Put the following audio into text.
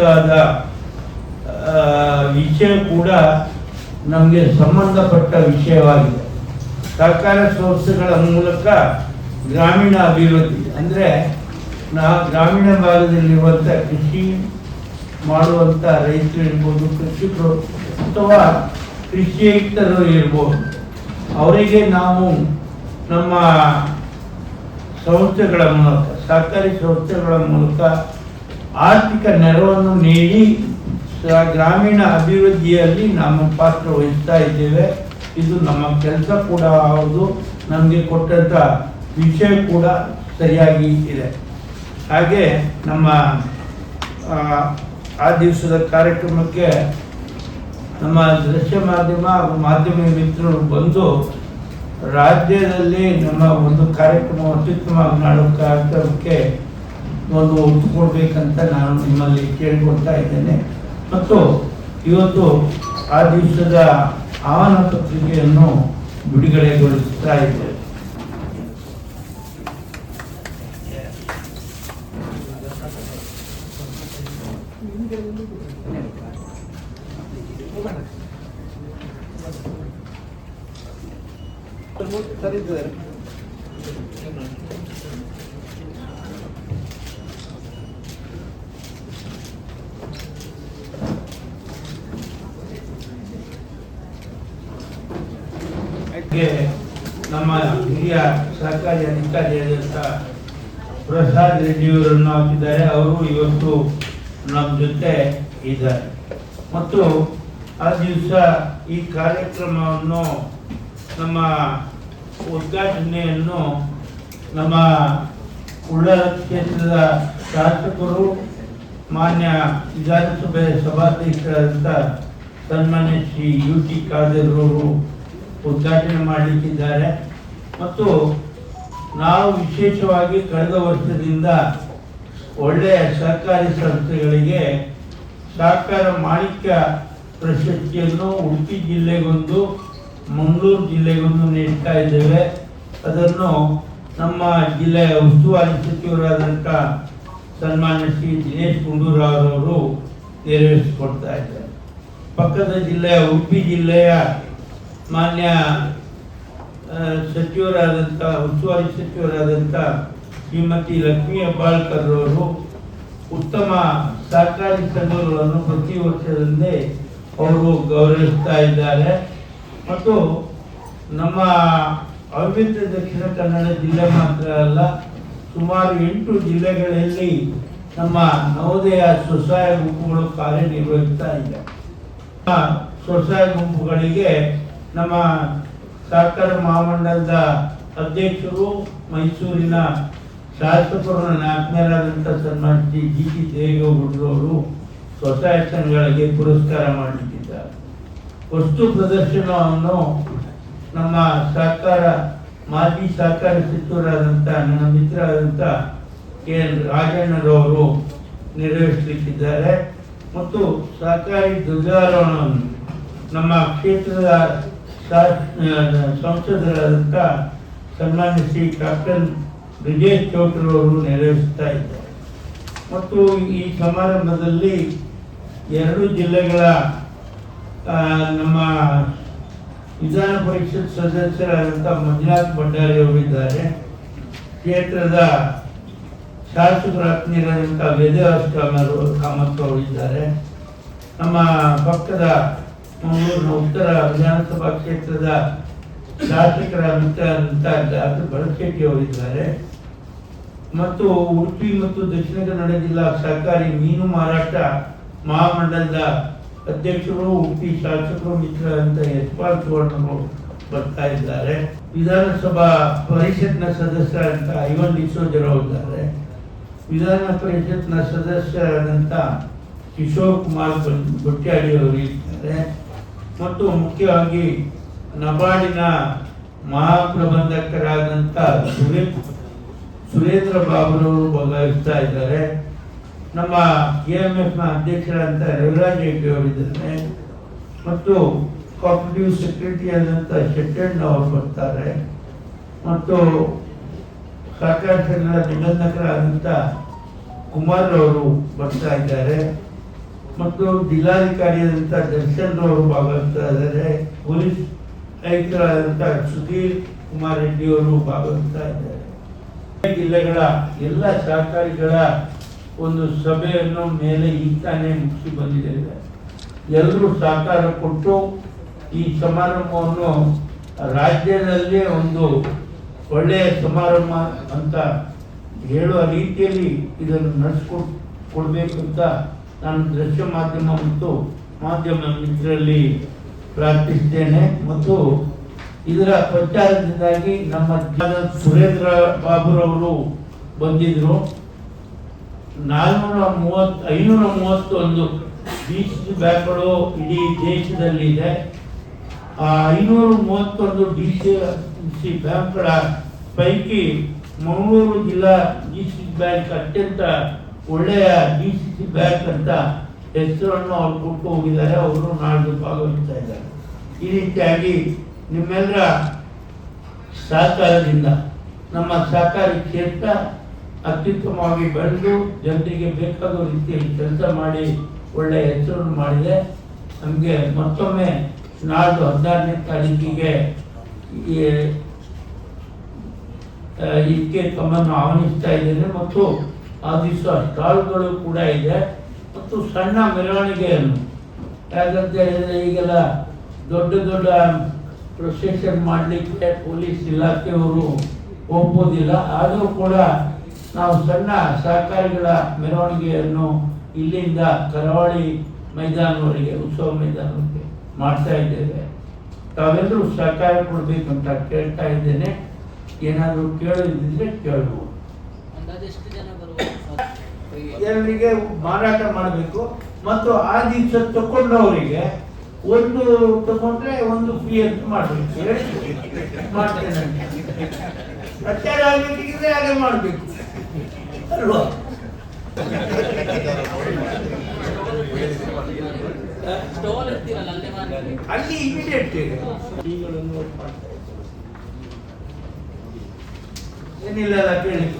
ಆದ ವಿಷಯ ಕೂಡ ನಮಗೆ ಸಂಬಂಧಪಟ್ಟ ವಿಷಯವಾಗಿದೆ. ಸಹಕಾರ ಸಂಸ್ಥೆಗಳ ಮೂಲಕ ಗ್ರಾಮೀಣ ಅಭಿವೃದ್ಧಿ, ಅಂದರೆ ನಾ ಗ್ರಾಮೀಣ ಭಾಗದಲ್ಲಿರುವಂಥ ಕೃಷಿ ಮಾಡುವಂಥ ರೈತರು ಇರ್ಬೋದು ಕೃಷಿಕರು ಅಥವಾ ಕೃಷಿಯುಕ್ತರು ಇರ್ಬೋದು, ಅವರಿಗೆ ನಾವು ನಮ್ಮ ಸಂಸ್ಥೆಗಳ ಮೂಲಕ, ಸರ್ಕಾರಿ ಸಂಸ್ಥೆಗಳ ಮೂಲಕ ಆರ್ಥಿಕ ನೆರವನ್ನು ನೀಡಿ ಗ್ರಾಮೀಣ ಅಭಿವೃದ್ಧಿಯಲ್ಲಿ ನಮ್ಮ ಪಾತ್ರ ವಹಿಸ್ತಾ ಇದ್ದೇವೆ. ಇದು ನಮ್ಮ ಕೆಲಸ ಕೂಡ ಹೌದು. ನಮಗೆ ಕೊಟ್ಟಂಥ ವಿಷಯ ಕೂಡ ಸರಿಯಾಗಿ ಇದೆ. ಹಾಗೆ ನಮ್ಮ ಆ, ದಿವಸದ ಕಾರ್ಯಕ್ರಮಕ್ಕೆ ನಮ್ಮ ದೃಶ್ಯ ಮಾಧ್ಯಮ ಹಾಗೂ ಮಾಧ್ಯಮ ಮಿತ್ರರು ಬಂದು ರಾಜ್ಯದಲ್ಲಿ ನಮ್ಮ ಒಂದು ಕಾರ್ಯಕ್ರಮ ಅತ್ಯುತ್ತಮ ಮಾಡೋ ಕಾರ್ಯಕ್ರಮಕ್ಕೆ ಒಂದು ಒತ್ತು ನಾನು ನಿಮ್ಮಲ್ಲಿ ಕೇಳಿಕೊಳ್ತಾ ಇದ್ದೇನೆ. ಮತ್ತು ಇವತ್ತು ಆ ದಿವಸದ ಆಹ್ವಾನ ಪತ್ರಿಕೆಯನ್ನು ಬಿಡುಗಡೆಗೊಳಿಸ್ತಾ ಇದ್ದೇವೆ ಹಾಗೆ ನಮ್ಮ ಹಿರಿಯ ಸರ್ಕಾರಿ ಅಧಿಕಾರಿಯಾದಂಥ ಪ್ರಸಾದ್ ರೆಡ್ಡಿಯವರನ್ನು ಹಾಕಿದ್ದಾರೆ. ಅವರು ಇವತ್ತು ನಮ್ಮ ಜೊತೆ ಇದ್ದಾರೆ. ಮತ್ತು ಆ ದಿವಸ ಈ ಕಾರ್ಯಕ್ರಮವನ್ನು ನಮ್ಮ ಉದ್ಘಾಟನೆಯನ್ನು ನಮ್ಮ ಉಳ್ಳ ಕ್ಷೇತ್ರದ ಶಾಸಕರು, ಮಾನ್ಯ ವಿಧಾನಸಭೆ ಸಭಾಧ್ಯಕ್ಷರಾದಂಥ ಸನ್ಮಾನ್ಯ ಶ್ರೀ ಯು ಟಿ ಖಾದರ್ ಅವರು ಉದ್ಘಾಟನೆ ಮಾಡಲಿಕ್ಕಿದ್ದಾರೆ. ಮತ್ತು ನಾವು ವಿಶೇಷವಾಗಿ ಕಳೆದ ವರ್ಷದಿಂದ ಒಳ್ಳೆಯ ಸರ್ಕಾರಿ ಸಂಸ್ಥೆಗಳಿಗೆ ಸಹಕಾರ ಮಾಣಿಕ್ಯ ಪ್ರಶಸ್ತಿಯನ್ನು ಉಡುಪಿ ಜಿಲ್ಲೆಗೊಂದು, ಮಂಗಳೂರು ಜಿಲ್ಲೆಗೊಂದು ನೀಡ್ತಾ ಇದ್ದೇವೆ. ಅದನ್ನು ನಮ್ಮ ಜಿಲ್ಲೆಯ ಉಸ್ತುವಾರಿ ಸಚಿವರಾದಂಥ ಸನ್ಮಾನ್ಯ ಶ್ರೀ ದಿನೇಶ್ ಗುಂಡೂರಾವ್ ಅವರು ನೆರವೇರಿಸಿಕೊಡ್ತಾ ಇದ್ದಾರೆ. ಪಕ್ಕದ ಜಿಲ್ಲೆಯ ಉಡುಪಿ ಜಿಲ್ಲೆಯ ಮಾನ್ಯ ಸಚಿವರಾದಂಥ ಉಸ್ತುವಾರಿ ಸಚಿವರಾದಂಥ ಶ್ರೀಮತಿ ಲಕ್ಷ್ಮೀ ಹೆಬ್ಬಾಳ್ಕರ್ ಅವರು ಉತ್ತಮ ಸರ್ಕಾರಿ ಸಂಘಗಳನ್ನು ಪ್ರತಿ ವರ್ಷದಂತೆ ಅವರು ಗೌರವಿಸ್ತಾ ಇದ್ದಾರೆ. ಮತ್ತು ನಮ್ಮ ಅವಿಭಜಿತ ದಕ್ಷಿಣ ಕನ್ನಡ ಜಿಲ್ಲೆ ಮಾತ್ರ ಅಲ್ಲ, ಸುಮಾರು ಎಂಟು ಜಿಲ್ಲೆಗಳಲ್ಲಿ ನಮ್ಮ ನವೋದಯ ಸ್ವಸಹಾಯ ಗುಂಪುಗಳು ಕಾರ್ಯನಿರ್ವಹಿಸ್ತಾ ಇದೆ. ಸ್ವಸಹಾಯ ಗುಂಪುಗಳಿಗೆ ನಮ್ಮ ಸಹಕಾರ ಮಹಾಮಂಡಲದ ಅಧ್ಯಕ್ಷರು ಮೈಸೂರಿನ ಶಾಸಕರು ನನ್ನ ಆತ್ಮೀಯರಾದಂಥ ಸನ್ಮಾನ ಶ್ರೀ ಜಿ ಟಿ ಸ್ವಸಹಾಯ ಸಂಘಗಳಿಗೆ ಪುರಸ್ಕಾರ ಮಾಡಿಟ್ಟಿದ್ದಾರೆ. ವಸ್ತು ಪ್ರದರ್ಶನವನ್ನು ನಮ್ಮ ಸಹಕಾರ, ಮಾಜಿ ಸಹಕಾರ ಸಚಿವರಾದಂಥ ನನ್ನ ಮಿತ್ರರಾದಂಥ ಕೆ ಎನ್ ರಾಜಣ್ಣರವರು ನಿರ್ವಹಿಸಲಿಕ್ಕಿದ್ದಾರೆ ಮತ್ತು ಸಹಕಾರಿ ಧ್ವಜಾರೋಹಣವನ್ನು ನಮ್ಮ ಕ್ಷೇತ್ರದ ಸಂಸದರಾದಂಥ ಸನ್ಮಾನಿಸಿ ಶ್ರೀ ಕ್ಯಾಪ್ಟನ್ ಬ್ರಿಜೇಶ್ ಚೌಟ್ರವರು ನೆರವೇರಿಸ್ತಾ ಇದ್ದಾರೆ. ಮತ್ತು ಈ ಸಮಾರಂಭದಲ್ಲಿ ಎರಡು ಜಿಲ್ಲೆಗಳ ನಮ್ಮ ವಿಧಾನ ಪರಿಷತ್ ಸದಸ್ಯರಾದಂಥ ಮಂಜುನಾಥ್ ಭಂಡಾರಿ ಅವರಿದ್ದಾರೆ ಕ್ಷೇತ್ರದ ಶಾಸಕರಾತ್ಮೀಯರಾದಂಥ ವೇದವಾಸ್ ಕಾಮತ್ ಅವರಿದ್ದಾರೆ ನಮ್ಮ ಪಕ್ಕದ ಉತ್ತರ ವಿಧಾನಸಭಾ ಕ್ಷೇತ್ರದ ಶಾಸಕರ ಮಿತ್ರರಾದಂಥ ಡಾಕ್ಟರ್ ಅವರಿದ್ದಾರೆ ಮತ್ತು ಉಡುಪಿ ಮತ್ತು ದಕ್ಷಿಣ ಕನ್ನಡ ಜಿಲ್ಲಾ ಸಹಕಾರಿ ಮೀನು ಮಾರಾಟ ಮಹಾಮಂಡಲದ ಅಧ್ಯಕ್ಷರು, ಉಡುಪಿ ಶಾಸಕರು, ಮಿತ್ರ ಅಂತ ಯಶ್ಪಾಲ್ ಸುವರ್ಣರು ಬರ್ತಾ ಇದ್ದಾರೆ. ವಿಧಾನಸಭಾ ಪರಿಷತ್ನ ಅಂತ ಐವನ್ ಡಿಸೋಜರಾವ್ ಇದ್ದಾರೆ. ವಿಧಾನ ಪರಿಷತ್ನ ಸದಸ್ಯರಾದಂಥ ಕಿಶೋರ್ ಕುಮಾರ್ ಬೊಟ್ಯಾಡಿ ಅವರು ಇದ್ದಾರೆ. ಮತ್ತು ಮುಖ್ಯವಾಗಿ ನಬಾರ್ಡಿನ ಮಹಾಪ್ರಬಂಧಕರಾದಂಥ ಸುರೇಶ್ ಸುರೇಂದ್ರ ಬಾಬುರವರು ಭಾಗವಹಿಸ್ತಾ ಇದ್ದಾರೆ. ನಮ್ಮ ಕೆ ಎಂ ಎಫ್ನ ಅಧ್ಯಕ್ಷರಾದಂಥ ರವಿರಾಜ್ ಹೆಗ್ಡೆ ಅವರಿದ್ದಾರೆ ಮತ್ತು ಕಾಪರೇಟಿವ್ ಸೆಕ್ರೆಟರಿ ಆದಂಥ ಶೆಟ್ಟಣ್ಣ ಅವರು ಬರ್ತಾರೆ. ಮತ್ತು ಸಹಕಾರ ನಿಬಂಧಕರಾದಂಥ ಕುಮಾರ್ ಅವರು ಬರ್ತಾ ಇದ್ದಾರೆ. ಮತ್ತು ಜಿಲ್ಲಾಧಿಕಾರಿಯಾದಂಥ ದರ್ಶನ್ ಅವರು ಭಾಗವಹಿಸ್ತಾ ಇದ್ದಾರೆ ಪೊಲೀಸ್ ಆಯುಕ್ತರಾದಂಥ ಸುಧೀರ್ ಕುಮಾರ್ ರೆಡ್ಡಿ ಅವರು ಭಾಗವಹಿಸ್ತಾ ಇದ್ದಾರೆ ಜಿಲ್ಲೆಗಳ ಎಲ್ಲ ಸಹಕಾರಿಗಳ ಒಂದು ಸಭೆಯನ್ನು ಮೇಲೆ ಈಗ ತಾನೇ ಮುಗಿಸಿ ಬಂದಿದ್ದೇವೆ ಎಲ್ಲರೂ ಸಹಕಾರ ಕೊಟ್ಟು ಈ ಸಮಾರಂಭವನ್ನು ರಾಜ್ಯದಲ್ಲಿ ಒಂದು ಒಳ್ಳೆಯ ಸಮಾರಂಭ ಅಂತ ಹೇಳುವ ರೀತಿಯಲ್ಲಿ ಇದನ್ನು ನಡೆಸ್ಕೊಡ್, ಕೊಡಬೇಕು ಅಂತ ನಾನು ದೃಶ್ಯ ಮಾಧ್ಯಮ ಮತ್ತು ಮಾಧ್ಯಮ ಮಿತ್ರರಲ್ಲಿ ಪ್ರಾರ್ಥಿಸುತ್ತೇನೆ ಮತ್ತು ಇದರ ಪ್ರಚಾರದಿಂದಾಗಿ ನಮ್ಮ ಸುರೇಂದ್ರ ಬಾಬುರವರು ಬಂದಿದ್ರು. ನಾಲ್ನೂರ ಮೂವತ್ ಐನೂರ ಮೂವತ್ತೊಂದು ಬೀಚ್ ಬ್ಯಾಂಕ್ಗಳು ಇಡೀ ದೇಶದಲ್ಲಿದೆ. ಆ ಐನೂರ ಮೂವತ್ತೊಂದು ಡಿ ಸಿ ಸಿ ಬ್ಯಾಂಕ್ಗಳ ಪೈಕಿ ಮಂಗಳೂರು ಜಿಲ್ಲಾ ಡಿ ಸಿ ಬ್ಯಾಂಕ್ ಅತ್ಯಂತ ಒಳ್ಳೆಯ ಡಿ ಸಿ ಸಿ ಬ್ಯಾಂಕ್ ಅಂತ ಹೆಸರನ್ನು ಅವ್ರು ಕೊಟ್ಟು ಹೋಗಿದ್ದಾರೆ, ಅವರು ನಾಳೆ ಭಾಗವಹಿಸ್ತಾ ಇದ್ದಾರೆ. ಈ ರೀತಿಯಾಗಿ ನಿಮ್ಮೆಲ್ಲರ ಸಹಕಾರದಿಂದ, ನಮ್ಮ ಸಹಕಾರಿ ಕ್ಷೇತ್ರ ಅತ್ಯುತ್ತಮವಾಗಿ ಬೆಳೆದು ಜನರಿಗೆ ಬೇಕಾದ ರೀತಿಯಲ್ಲಿ ಕೆಲಸ ಮಾಡಿ ಒಳ್ಳೆಯ ಹೆಸರನ್ನು ಮಾಡಿದೆ. ನಮಗೆ ಮತ್ತೊಮ್ಮೆ ನಾಡ್ದು ಹದಿನಾರನೇ ತಾರೀಕಿಗೆ ಇದಕ್ಕೆ ತಮ್ಮನ್ನು ಆಹ್ವಾನಿಸ್ತಾ ಇದ್ದೇನೆ. ಮತ್ತು ದಿವಸ ಸ್ಟಾಲ್ಗಳು ಕೂಡ ಇದೆ. ಮತ್ತು ಸಣ್ಣ ಮೆರವಣಿಗೆಯನ್ನು. ಯಾಕಂತ ಹೇಳಿದರೆ ಈಗೆಲ್ಲ ದೊಡ್ಡ ದೊಡ್ಡ ಪ್ರೊಸೆಷನ್ ಮಾಡಲಿಕ್ಕೆ ಪೊಲೀಸ್ ಇಲಾಖೆಯವರು ಒಪ್ಪೋದಿಲ್ಲ. ಆದರೂ ಕೂಡ ನಾವು ಸಣ್ಣ ಸಹಕಾರಿಗಳ ಮೆರವಣಿಗೆಯನ್ನು ಇಲ್ಲಿಂದ ಕರಾವಳಿ ಮೈದಾನವರೆಗೆ, ಉತ್ಸವ ಮೈದಾನವರೆಗೆ ಮಾಡ್ತಾ ಇದ್ದೇವೆ. ತಾವೆಲ್ಲರೂ ಸಹಕಾರ ಕೊಡಬೇಕಂತ ಕೇಳ್ತಾ ಇದ್ದೇನೆ. ಏನಾದರೂ ಕೇಳೋದಿದ್ರೆ ಕೇಳ್ಬೋದು ಜನರಿಗೆ ಮಾರಾಟ ಮಾಡಬೇಕು ಮತ್ತು ಆ ದಿವಸ ತಕೊಂಡವರಿಗೆ ಒಂದು ತಗೊಂಡ್ರೆ ಒಂದು ಫ್ರೀ ಅಂತ ಮಾಡಬೇಕು. ಮಾಡ್ತೇನೆ. ಪ್ರಚಾರ ಆಗಬೇಕಿದ್ರೆ ಹಾಗೆ ಮಾಡಬೇಕು. ಅಲ್ವಾ? ಅಲ್ಲೇ ಮಾಡಿ ಅಲ್ಲಿ ಇಮಿಡಿಯೇಟ್ ಏನಿಲ್ಲ ಅಲ್ಲ ಕೇಳಲಿಕ್ಕೆ